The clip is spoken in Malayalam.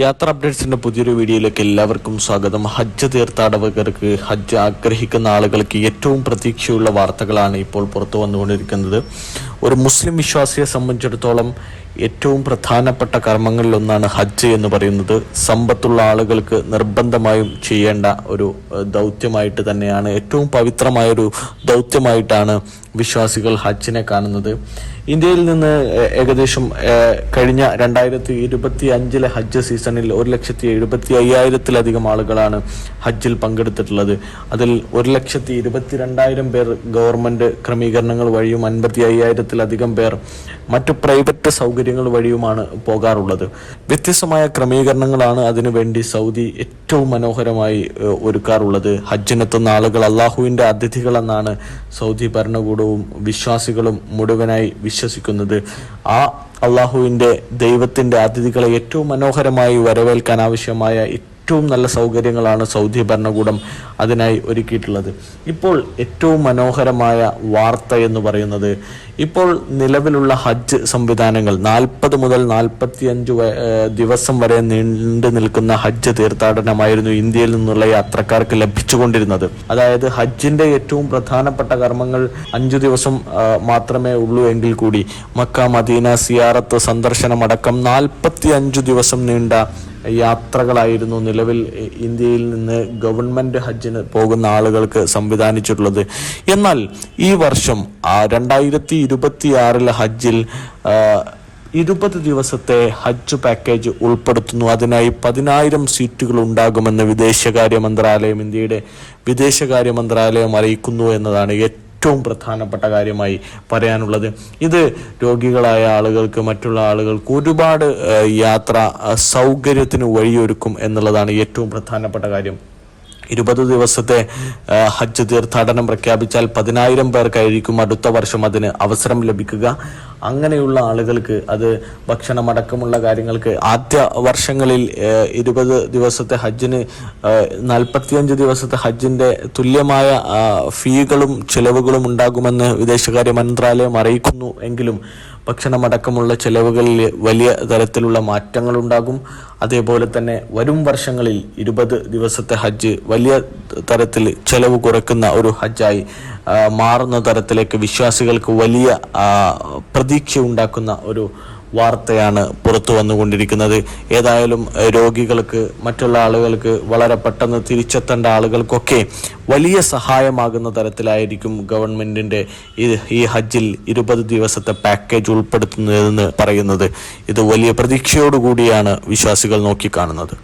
യാത്രാ അപ്ഡേറ്റ്സിന്റെ പുതിയൊരു വീഡിയോയിലേക്ക് എല്ലാവർക്കും സ്വാഗതം. ഹജ്ജ് തീർത്ഥാടകർക്ക് ഹജ്ജ് ആഗ്രഹിക്കുന്ന ആളുകൾക്ക് ഏറ്റവും പ്രതീക്ഷയുള്ള വാർത്തകളാണ് ഇപ്പോൾ പുറത്തു വന്നുകൊണ്ടിരിക്കുന്നത്. ഒരു മുസ്ലിം വിശ്വാസിയെ സംബന്ധിച്ചിടത്തോളം ഏറ്റവും പ്രധാനപ്പെട്ട കർമ്മങ്ങളിലൊന്നാണ് ഹജ്ജ് എന്ന് പറയുന്നത്. സമ്പത്തുള്ള ആളുകൾക്ക് നിർബന്ധമായും ചെയ്യേണ്ട ഒരു ദൗത്യമായിട്ട് തന്നെയാണ്. ഏറ്റവും പവിത്രമായൊരു ദൗത്യമായിട്ടാണ് വിശ്വാസികൾ ഹജ്ജിനെ കാണുന്നത്. ഇന്ത്യയിൽ നിന്ന് ഏകദേശം കഴിഞ്ഞ രണ്ടായിരത്തി ഇരുപത്തി അഞ്ചിലെ ഹജ്ജ് സീസണിൽ ഒരു ലക്ഷത്തി എഴുപത്തി അയ്യായിരത്തിലധികം ആളുകളാണ് ഹജ്ജിൽ പങ്കെടുത്തിട്ടുള്ളത്. അതിൽ ഒരു ലക്ഷത്തി ഇരുപത്തി രണ്ടായിരം പേർ ഗവൺമെന്റ് ക്രമീകരണങ്ങൾ വഴിയും അൻപത്തി അയ്യായിരത്തിലധികം പേർ മറ്റു പ്രൈവറ്റ് സൗകര്യങ്ങൾ വഴിയുമാണ് പോകാറുള്ളത്. വ്യത്യസ്തമായ ക്രമീകരണങ്ങളാണ് അതിനുവേണ്ടി സൗദി ഏറ്റവും മനോഹരമായി ഒരുക്കാറുള്ളത്. ഹജ്ജിനെത്തുന്ന ആളുകൾ അള്ളാഹുവിന്റെ അതിഥികളെന്നാണ് സൗദി ഭരണകൂടവും വിശ്വാസികളും മുഴുവനായി വിശ്വസിക്കുന്നത്. ആ അള്ളാഹുവിന്റെ ദൈവത്തിന്റെ അതിഥികളെ ഏറ്റവും മനോഹരമായി വരവേൽക്കാൻ ആവശ്യമായ ഏറ്റവും നല്ല സൗകര്യങ്ങളാണ് സൗദി ഭരണകൂടം അതിനായി ഒരുക്കിയിട്ടുള്ളത്. ഇപ്പോൾ ഏറ്റവും മനോഹരമായ വാർത്ത എന്ന് പറയുന്നത് ഇപ്പോൾ നിലവിലുള്ള ഹജ്ജ് സംവിധാനങ്ങൾ നാൽപ്പത് മുതൽ നാൽപ്പത്തിയഞ്ച് ദിവസം വരെ നീണ്ടു നിൽക്കുന്ന ഹജ്ജ് തീർത്ഥാടനമായിരുന്നു ഇന്ത്യയിൽ നിന്നുള്ള യാത്രക്കാർക്ക് ലഭിച്ചുകൊണ്ടിരുന്നത്. അതായത് ഹജ്ജിന്റെ ഏറ്റവും പ്രധാനപ്പെട്ട കർമ്മങ്ങൾ അഞ്ചു ദിവസം മാത്രമേ ഉള്ളൂ എങ്കിൽ കൂടി മക്ക മദീന സിയാറത്ത് സന്ദർശനമടക്കം നാൽപ്പത്തി അഞ്ചു ദിവസം നീണ്ട യാത്രകളായിരുന്നു നിലവിൽ ഇന്ത്യയിൽ നിന്ന് ഗവൺമെന്റ് ഹജ്ജിന് പോകുന്ന ആളുകൾക്ക് സംവിധാനിച്ചിട്ടുള്ളത്. എന്നാൽ ഈ വർഷം രണ്ടായിരത്തി ഇരുപത്തി ഹജ്ജിൽ ഇരുപത് ദിവസത്തെ ഹജ്ജ് പാക്കേജ് ഉൾപ്പെടുത്തുന്നു. അതിനായി പതിനായിരം സീറ്റുകൾ ഉണ്ടാകുമെന്ന് വിദേശകാര്യ മന്ത്രാലയം ഇന്ത്യയുടെ വിദേശകാര്യ മന്ത്രാലയം അറിയിക്കുന്നു എന്നതാണ് ഏറ്റവും പ്രധാനപ്പെട്ട കാര്യമായി പറയാനുള്ളത്. ഇത് രോഗികളായ ആളുകൾക്ക് മറ്റുള്ള ആളുകൾക്ക് ഒരുപാട് യാത്ര സൗകര്യത്തിന് വഴിയൊരുക്കും എന്നുള്ളതാണ് ഏറ്റവും പ്രധാനപ്പെട്ട കാര്യം. ഇരുപത് ദിവസത്തെ ഹജ്ജ് തീർത്ഥാടനം പ്രഖ്യാപിച്ചാൽ പതിനായിരം പേർക്കായിരിക്കും അടുത്ത വർഷം അതിന് അവസരം ലഭിക്കുക. അങ്ങനെയുള്ള ആളുകൾക്ക് അത് ഭക്ഷണമടക്കമുള്ള കാര്യങ്ങൾക്ക് ആദ്യ വർഷങ്ങളിൽ ഇരുപത് ദിവസത്തെ ഹജ്ജിന് നാൽപ്പത്തിയഞ്ച് ദിവസത്തെ ഹജ്ജിന്റെ തുല്യമായ ഫീകളും ചെലവുകളും ഉണ്ടാകുമെന്ന് വിദേശകാര്യ മന്ത്രാലയം അറിയിക്കുന്നു. എങ്കിലും ഭക്ഷണമടക്കമുള്ള ചെലവുകളിൽ വലിയ തരത്തിലുള്ള മാറ്റങ്ങളുണ്ടാകും. അതേപോലെ തന്നെ വരും വർഷങ്ങളിൽ ഇരുപത് ദിവസത്തെ ഹജ്ജ് വലിയ തരത്തിൽ ചെലവ് കുറയ്ക്കുന്ന ഒരു ഹജ്ജായി മാറുന്ന തരത്തിലേക്ക് വിശ്വാസികൾക്ക് വലിയ പ്രതീക്ഷ ഉണ്ടാക്കുന്ന ഒരു വാർത്തയാണ് പുറത്തു വന്നുകൊണ്ടിരിക്കുന്നത്. ഏതായാലും രോഗികൾക്ക് മറ്റുള്ള ആളുകൾക്ക് വളരെ പെട്ടെന്ന് തിരിച്ചെത്തേണ്ട ആളുകൾക്കൊക്കെ വലിയ സഹായമാകുന്ന തരത്തിലായിരിക്കും ഗവൺമെന്റിന്റെ ഈ ഹജ്ജിൽ ഇരുപത് ദിവസത്തെ പാക്കേജ് ഉൾപ്പെടുത്തുന്നതെന്ന് പറയുന്നത്. ഇത് വലിയ പ്രതീക്ഷയോടുകൂടിയാണ് വിശ്വാസികൾ നോക്കിക്കാണുന്നത്.